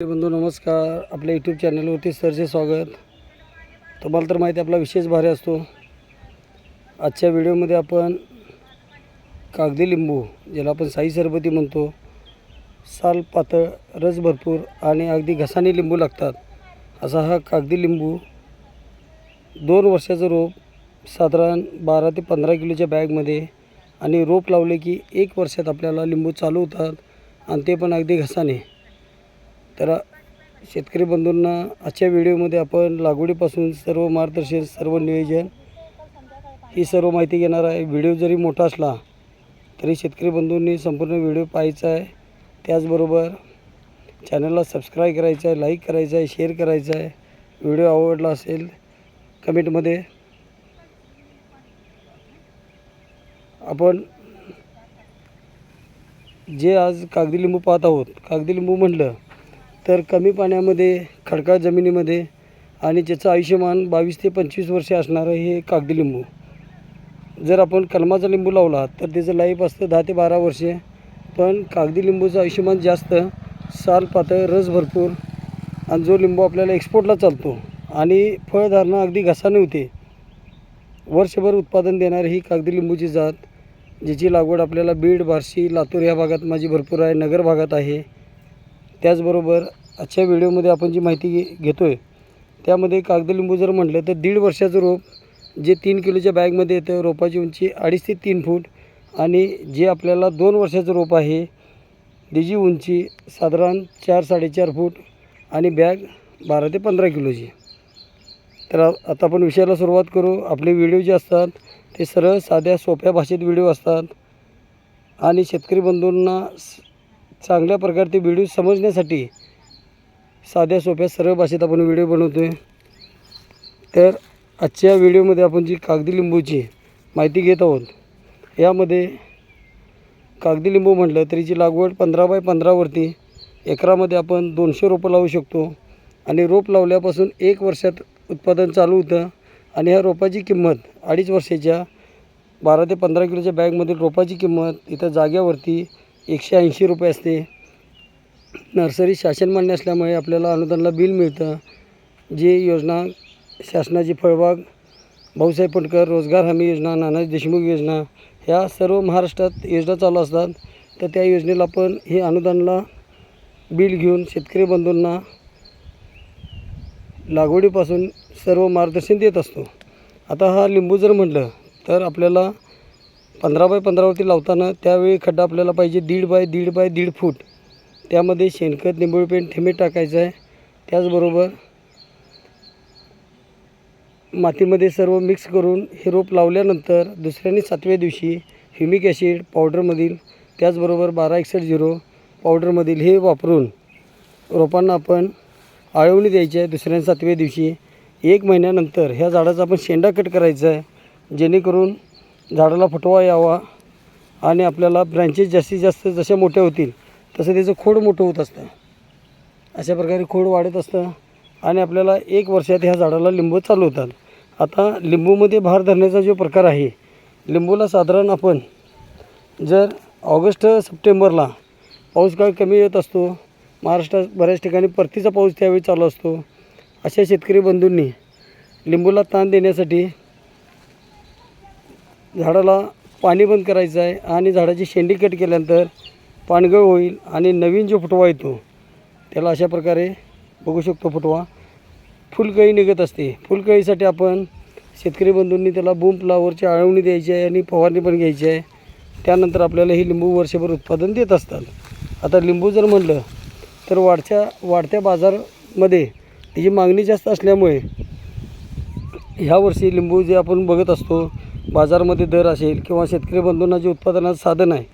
बंधू नमस्कार. आपल्या यूट्यूब चॅनलवरती सरचे स्वागत. तुम्हाला तर माहिती आपला विशेष भारी असतो. आजच्या व्हिडिओमध्ये आपण कागदी लिंबू ज्याला आपण साई सरबती म्हणतो साल पातळ रस भरपूर आणि अगदी घसाने लिंबू लागतात. असा हा कागदी लिंबू दोन वर्षाचं रोप साधारण बारा ते पंधरा किलोच्या बॅगमध्ये आणि रोप लावले की एक वर्षात आपल्याला लिंबू चालू होतात आणि ते पण अगदी घसाने. तर शेतकरी बंधूंना आजच्या व्हिडिओमध्ये आपण लागवडीपासून सर्व मार्गदर्शन सर्व नियोजन ही सर्व माहिती घेणार आहे. व्हिडिओ जरी मोठा असला तरी शेतकरी बंधूंनी संपूर्ण व्हिडिओ पाहायचा आहे. त्याचबरोबर चॅनलला सबस्क्राईब करायचं आहे लाईक करायचं आहे शेअर करायचं आहे. व्हिडिओ आवडला असेल कमेंटमध्ये आपण जे आज कागदी लिंबू पाहत आहोत कागदी लिंबू म्हटलं तर कमी पाण्यामध्ये खडकाळ जमिनीमध्ये आणि ज्याचं आयुष्यमान बावीस ते पंचवीस वर्षे असणारं हे कागदी लिंबू. जर आपण कलमाचा लिंबू लावला तर त्याचं लाईफ असतं दहा ते बारा वर्षे. पण कागदी लिंबूचं आयुष्यमान जास्त साल पातळ रस भरपूर आणि जो लिंबू आपल्याला एक्सपोर्टला चालतो आणि फळधारणा अगदी घसाने होते वर्षभर उत्पादन देणारी ही कागदी लिंबूची जात ज्याची लागवड आपल्याला बीड बार्शी लातूर या भागात माझी भरपूर आहे नगर भागात आहे. त्याचबरोबर आजच्या व्हिडिओमध्ये आपण जी माहिती घे घेतो आहे त्यामध्ये कागदी लिंबू जर म्हटलं तर दीड वर्षाचं रोप जे तीन किलोच्या बॅगमध्ये येतं रोपाची उंची अडीच ते तीन फूट आणि जे आपल्याला दोन वर्षाचं रोप आहे त्याची उंची साधारण चार साडेचार फूट आणि बॅग बारा ते पंधरा किलोची. तर आता आपण विषयाला सुरुवात करू. आपले व्हिडिओ जे असतात ते सरळ साध्या सोप्या भाषेत व्हिडिओ असतात. आणि शेतकरी बंधूंना चांगल्या प्रकारचे व्हिडिओ समजण्यासाठी साध्या सोप्या सरळ भाषेत आपण व्हिडिओ बनवतो आहे तर आजच्या व्हिडिओमध्ये आपण जी कागदी लिंबूची माहिती घेत आहोत यामध्ये कागदी लिंबू म्हटलं तरी जी लागवड पंधरा बाय पंधरावरती एकरामध्ये आपण दोनशे रोपं लावू शकतो. आणि रोप लावल्यापासून एक वर्षात उत्पादन चालू होतं आणि ह्या रोपाची किंमत अडीच वर्षाच्या बारा ते पंधरा किलोच्या बॅगमधील रोपाची किंमत इथं जाग्यावरती एकशे ऐंशी रुपये असते. नर्सरी शासन मान्य असल्यामुळे आपल्याला अनुदानला बिल मिळतं. जी योजना शासनाची फळबाग भाऊसाहेब फटकर रोजगार हमी योजना नानाजी देशमुख योजना ह्या सर्व महाराष्ट्रात योजना चालू असतात. तर त्या योजनेला आपण हे अनुदानला बिल घेऊन शेतकरी बंधूंना लागवडीपासून सर्व मार्गदर्शन देत असतो. आता हा लिंबू जर म्हटलं तर आपल्याला पंधरा बाय पंधरावरती लावताना त्यावेळी खड्डा आपल्याला पाहिजे दीड बाय दीड बाय दीड फूट. त्यामध्ये शेणखत निंबोळी पेंट थेंबे टाकायचं आहे. त्याचबरोबर मातीमध्ये सर्व मिक्स करून हे रोप लावल्यानंतर दुसऱ्याने सातव्या दिवशी ह्युमिक ॲसिड पावडरमधील त्याचबरोबर बारा एकसष्ट झिरो पावडरमधील हे वापरून रोपांना आपण आळवणी द्यायची आहे. दुसऱ्या सातव्या दिवशी एक महिन्यानंतर ह्या झाडाचा आपण शेंडा कट करायचा आहे. जेणेकरून झाडाला फुटवा यावा आणि आपल्याला ब्रँचेस जास्तीत जास्त जशा मोठ्या होतील तसं त्याचं खोड मोठं होत असतं. अशा प्रकारे खोड वाढत असतं आणि आपल्याला एक वर्षात ह्या झाडाला लिंबू चालू होतात. आता लिंबूमध्ये भार धरण्याचा जो प्रकार आहे लिंबूला साधारण आपण जर ऑगस्ट सप्टेंबरला पाऊस काळ कमी येत असतो महाराष्ट्रात बऱ्याच ठिकाणी परतीचा पाऊस त्यावेळी चालू असतो. अशा शेतकरी बंधूंनी लिंबूला ताण देण्यासाठी झाडाला पाणी बंद करायचं आहे आणि झाडाची शेंडी कट केल्यानंतर पानगळ होईल आणि नवीन जो फुटवा येतो त्याला अशा प्रकारे बघू शकतो फुटवा. फुलकळी निघत असते. फुलकळीसाठी आपण शेतकरी बंधूंनी त्याला बूम फ्लावरची आळवणी द्यायची आहे आणि फवारणी पण घ्यायची आहे. त्यानंतर आपल्याला ही लिंबू वर्षभर उत्पादन देत असतात. आता लिंबू जर म्हणलं तर वाढच्या वाढत्या बाजारमध्ये त्याची मागणी जास्त असल्यामुळे ह्या वर्षी लिंबू जे आपण बघत असतो बाजारामध्ये दर असेल किंवा शेतकरी बंधूंना जे उत्पादनाचं साधन आहे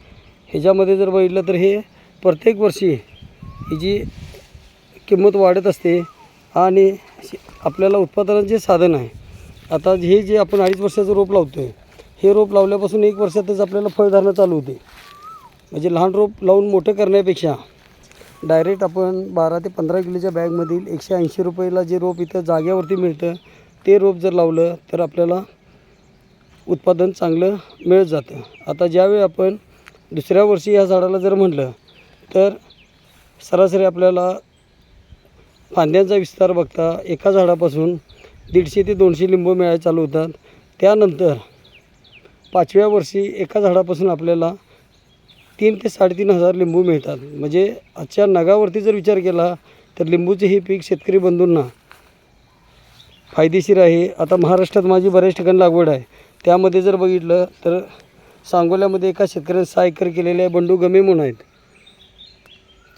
ह्याच्यामध्ये जर बघितलं तर हे प्रत्येक वर्षी ही जी किंमत वाढत असते आणि आपल्याला उत्पादनाचे जे साधन आहे आता हे जे आपण अडीच वर्षाचं रोप लावतो आहे हे रोप लावल्यापासून एक वर्षातच आपल्याला फळधारणा चालू होते. म्हणजे लहान रोप लावून मोठं करण्यापेक्षा डायरेक्ट आपण बारा ते पंधरा किलोच्या बॅगमधील एकशे ऐंशी रुपयाला जे रोप इथं जाग्यावरती मिळतं ते रोप जर लावलं तर आपल्याला उत्पादन चांगलं मिळत जातं. आता ज्यावेळी आपण दुसऱ्या वर्षी या झाडाला जर म्हटलं तर सरासरी आपल्याला फांद्यांचा विस्तार बघता एका झाडापासून दीडशे ते दोनशे लिंबू मिळायला चालू होतात. त्यानंतर पाचव्या वर्षी एका झाडापासून आपल्याला तीन ते साडेतीन हजार लिंबू मिळतात. म्हणजे आजच्या नगावरती जर विचार केला तर लिंबूचे हे पीक शेतकरी बंधूंना फायदेशीर आहे. आता महाराष्ट्रात माझी बऱ्याच ठिकाणी लागवड आहे. त्यामध्ये जर बघितलं तर सांगोल्यामध्ये एका शेतकऱ्याने सहा एकर केलेले आहे बंडू गमे म्हणून आहेत.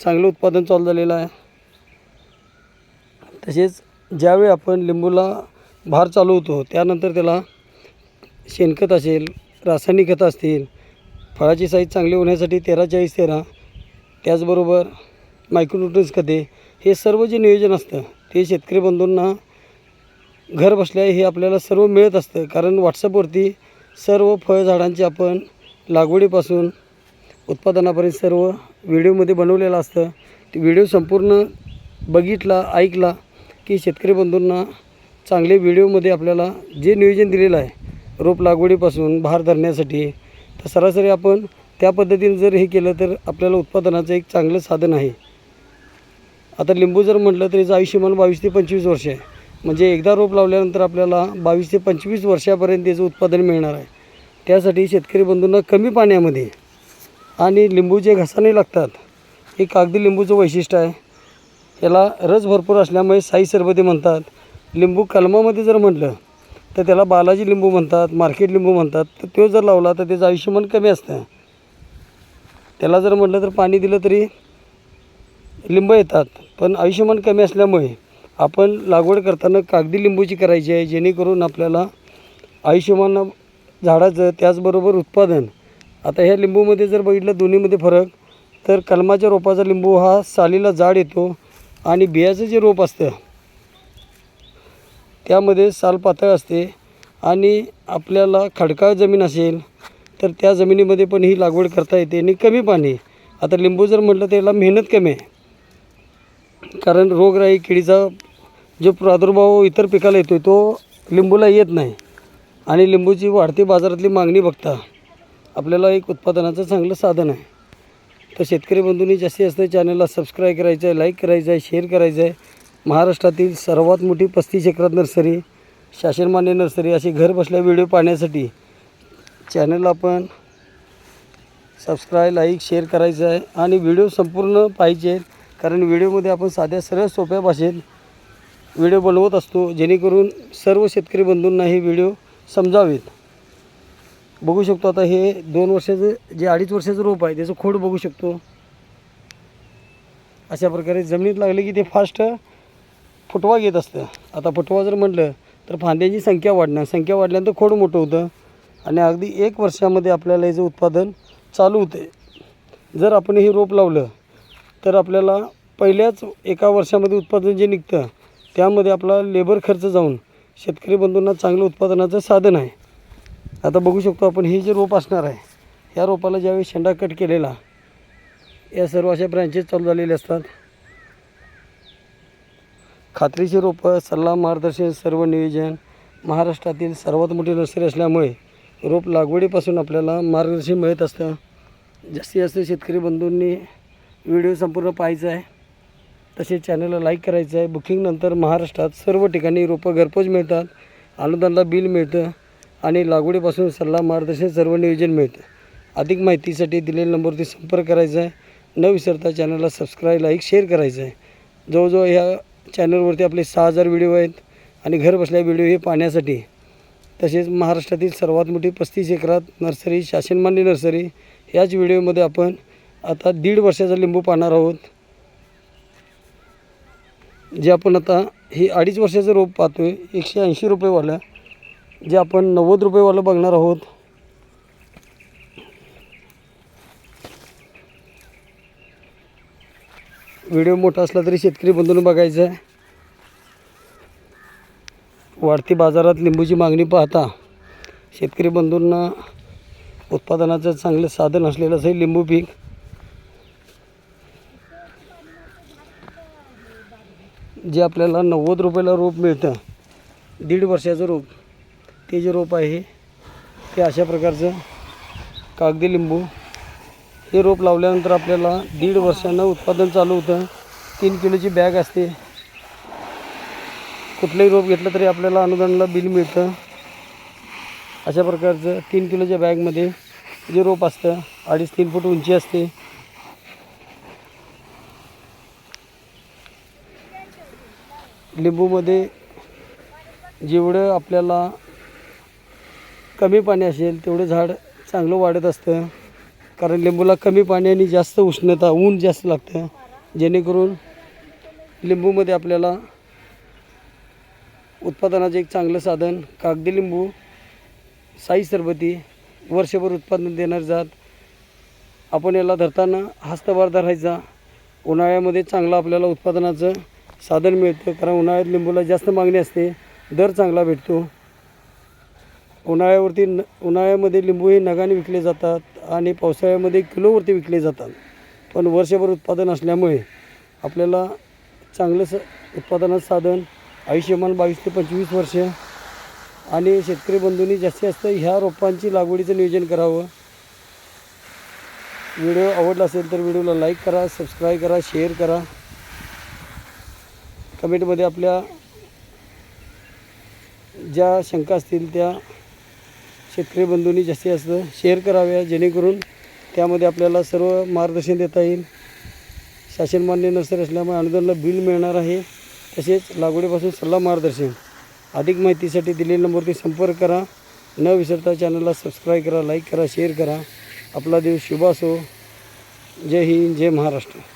चांगलं उत्पादन चालू झालेलं आहे. तसेच ज्यावेळी आपण लिंबूला भार चालू होतो त्यानंतर त्याला शेणखत असेल रासायनिक खतं असतील फळाची साईज चांगली होण्यासाठी तेरा चाळीस तेरा त्याचबरोबर मायक्रोन्युट्रन्स खते हे सर्व जे नियोजन असतं ते शेतकरी बंधूंना घर बसल्या हे आपल्याला सर्व मिळत असतं. कारण व्हॉट्सअपवरती सर्व फळझाडांची आपण लागवडीपासून उत्पादनापर्यंत सर्व व्हिडिओमध्ये बनवलेलं असतं. ते व्हिडिओ संपूर्ण बघितला ऐकला की शेतकरी बंधूंना चांगले व्हिडिओमध्ये आपल्याला जे नियोजन दिलेलं आहे रोप लागवडीपासून भार धरण्यासाठी तर सरासरी आपण त्या पद्धतीने जर हे केलं तर आपल्याला उत्पादनाचं एक चांगलं साधन आहे. आता लिंबू जर म्हटलं तर याचं आयुष्यमान बावीस ते पंचवीस वर्ष आहे. म्हणजे एकदा रोप लावल्यानंतर आपल्याला बावीस ते पंचवीस वर्षापर्यंत याचं उत्पादन मिळणार आहे. त्यासाठी शेतकरी बंधूंना कमी पाण्यामध्ये आणि लिंबू जे घसाने लागतात हे कागदी लिंबूचं वैशिष्ट्य आहे. याला रस भरपूर असल्यामुळे साई सरबती म्हणतात. लिंबू कलमामध्ये जर म्हटलं तर त्याला बालाजी लिंबू म्हणतात मार्केट लिंबू म्हणतात. तर तो जर लावला तर त्याचं आयुष्यमान कमी असतं. त्याला जर म्हटलं तर पाणी दिलं तरी लिंब येतात पण आयुष्यमान कमी असल्यामुळे आपण लागवड करताना कागदी लिंबूची करायची आहे जेणेकरून आपल्याला आयुष्यमान झाडाचं त्याचबरोबर उत्पादन. आता ह्या लिंबूमध्ये जर बघितलं दोन्हीमध्ये फरक तर कलमाच्या रोपाचा लिंबू हा सालीला जाड येतो आणि बियाचं जे रोप असतं त्यामध्ये साल पातळ असते आणि आपल्याला खडकाळ जमीन असेल तर त्या जमिनीमध्ये पण ही लागवड करता येते आणि कमी पाणी. आता लिंबू जर म्हटलं तर याला मेहनत कमी आहे. कारण रोगराई किडीचा जो प्रादुर्भाव इतर पिकाला येतो तो लिंबूला येत नाही. आणि लिंबूची वाढती बाजारातली मागणी बघता आपल्याला एक उत्पादनाचं चांगलं साधन आहे. तर शेतकरी बंधूंनी जास्तीत जास्त चॅनलला सबस्क्राईब करायचं आहे लाईक करायचं आहे शेअर करायचं आहे महाराष्ट्रातील सर्वात मोठी पस्तीस एकरात नर्सरी शासनमान्य नर्सरी अशी घर बसल्या व्हिडिओ पाहण्यासाठी चॅनलला आपण सबस्क्राईब लाईक शेअर करायचं आहे आणि व्हिडिओ संपूर्ण पाहिजे कारण व्हिडिओमध्ये आपण साध्या सरळ सोप्या भाषेत व्हिडिओ बनवत असतो जेणेकरून सर्व शेतकरी बंधूंना हे व्हिडिओ समजावेत. बघू शकतो आता हे दोन वर्षाचं जे अडीच वर्षाचं रोप आहे त्याचं खोड बघू शकतो. अशा प्रकारे जमिनीत लागले की ते फास्ट फुटवा घेत असतं. आता फुटवा जर म्हटलं तर फांद्याची संख्या वाढणार संख्या वाढल्यानंतर खोड मोठं होतं. आणि अगदी एक वर्षामध्ये आपल्याला याचं उत्पादन चालू होते. जर आपण हे रोप लावलं तर आपल्याला पहिल्याच एका वर्षामध्ये उत्पादन जे निघतं त्यामध्ये आपला लेबर खर्च जाऊन शेतकरी बंधूंना चांगलं उत्पादनाचं साधन आहे. आता बघू शकतो आपण हे जे रोप असणार आहे ह्या रोपाला ज्यावेळी शेंडा कट केलेला या सर्व अशा ब्रँचेस चालू झालेले असतात. खात्रीची रोपं सल्ला मार्गदर्शन सर्व नियोजन महाराष्ट्रातील सर्वात मोठी नर्सरी असल्यामुळे रोप लागवडीपासून आपल्याला मार्गदर्शन मिळत असतं. जास्तीत जास्त शेतकरी बंधूंनी व्हिडिओ संपूर्ण पाहायचा आहे. तसेच चॅनलला लाईक करायचं आहे. बुकिंगनंतर महाराष्ट्रात सर्व ठिकाणी रोपं घरपोच मिळतात. अनुदानला बिल मिळतं आणि लागवडीपासून सल्ला मार्गदर्शन सर्व नियोजन मिळतं. अधिक माहितीसाठी दिलेल्या नंबरवरती संपर्क करायचा आहे. न विसरता चॅनलला सबस्क्राईब लाईक शेअर करायचं आहे. जवळजवळ ह्या चॅनलवरती आपले सहा हजार व्हिडिओ आहेत आणि घर बसल्या व्हिडिओ हे पाहण्यासाठी. तसेच महाराष्ट्रातील सर्वात मोठी पस्तीस एकरात नर्सरी शासनमान्य नर्सरी ह्याच व्हिडिओमध्ये आपण आता दीड वर्षाचा लिंबू पाहणार आहोत. जे आपण आता हे अडीच वर्षाचं रोप पाहतो आहे एकशे ऐंशी रुपयेवालं जे आपण नव्वद रुपयेवालं बघणार आहोत. व्हिडिओ मोठा असला तरी शेतकरी बंधून बघायचा आहे. वाढती बाजारात लिंबूची मागणी पाहता शेतकरी बंधूंना उत्पादनाचं चांगलं साधन असलेलं असं लिंबू पीक जे आपल्याला नव्वद रुपयाला रोप मिळतं दीड वर्षाचं रोप ते जे रोप आहे ते अशा प्रकारचं कागदी लिंबू हे रोप लावल्यानंतर आपल्याला दीड वर्षानं उत्पादन चालू होतं. तीन किलोची बॅग असते. कुठलंही रोप घेतलं तरी आपल्याला अनुदानाला बिल मिळतं. अशा प्रकारचं तीन किलोच्या बॅगमध्ये जे रोप असतं अडीच तीन फूट उंची असते. लिंबूमध्ये जेवढं आपल्याला कमी पाणी असेल तेवढं झाड चांगलं वाढत असतं. कारण लिंबूला कमी पाणी आणि जास्त उष्णता ऊन जास्त लागतं. जेणेकरून लिंबूमध्ये आपल्याला उत्पादनाचं एक चांगलं साधन कागदी लिंबू साई सरबती वर्षभर उत्पादन देणार जात. आपण याला धरताना हस्तभार धरायचा. उन्हाळ्यामध्ये चांगलं आपल्याला उत्पादनाचं साधन मिळतं कारण उन्हाळ्यात लिंबूला जास्त मागणी असते. दर चांगला भेटतो. उन्हाळ्यावरती न उन्हाळ्यामध्ये लिंबू हे नगाने विकले जातात आणि पावसाळ्यामध्ये किलोवरती विकले जातात. पण वर्षभर उत्पादन असल्यामुळे आपल्याला चांगलं स उत्पादनाचं साधन आयुष्यमान बावीस ते पंचवीस वर्ष आणि शेतकरी बंधूंनी जास्तीत जास्त ह्या रोपांची लागवडीचं नियोजन करावं. व्हिडिओ आवडला असेल तर व्हिडिओला लाईक करा सबस्क्राईब करा शेअर करा. कमेंटमध्ये आपल्या ज्या शंका असतील त्या शेतकरी बंधूंनी जास्तीत जास्त शेअर कराव्या जेणेकरून त्यामध्ये आपल्याला सर्व मार्गदर्शन देता येईल. शासन मान्य नसर असल्यामुळे अनुदानला बिल मिळणार आहे. तसेच लागवडीपासून सल्ला मार्गदर्शन. अधिक माहितीसाठी दिलेल्या नंबरवरती संपर्क करा. न विसरता चॅनलला सबस्क्राईब करा लाईक करा शेअर करा. आपला दिवस शुभ असो. जय हिंद जय महाराष्ट्र.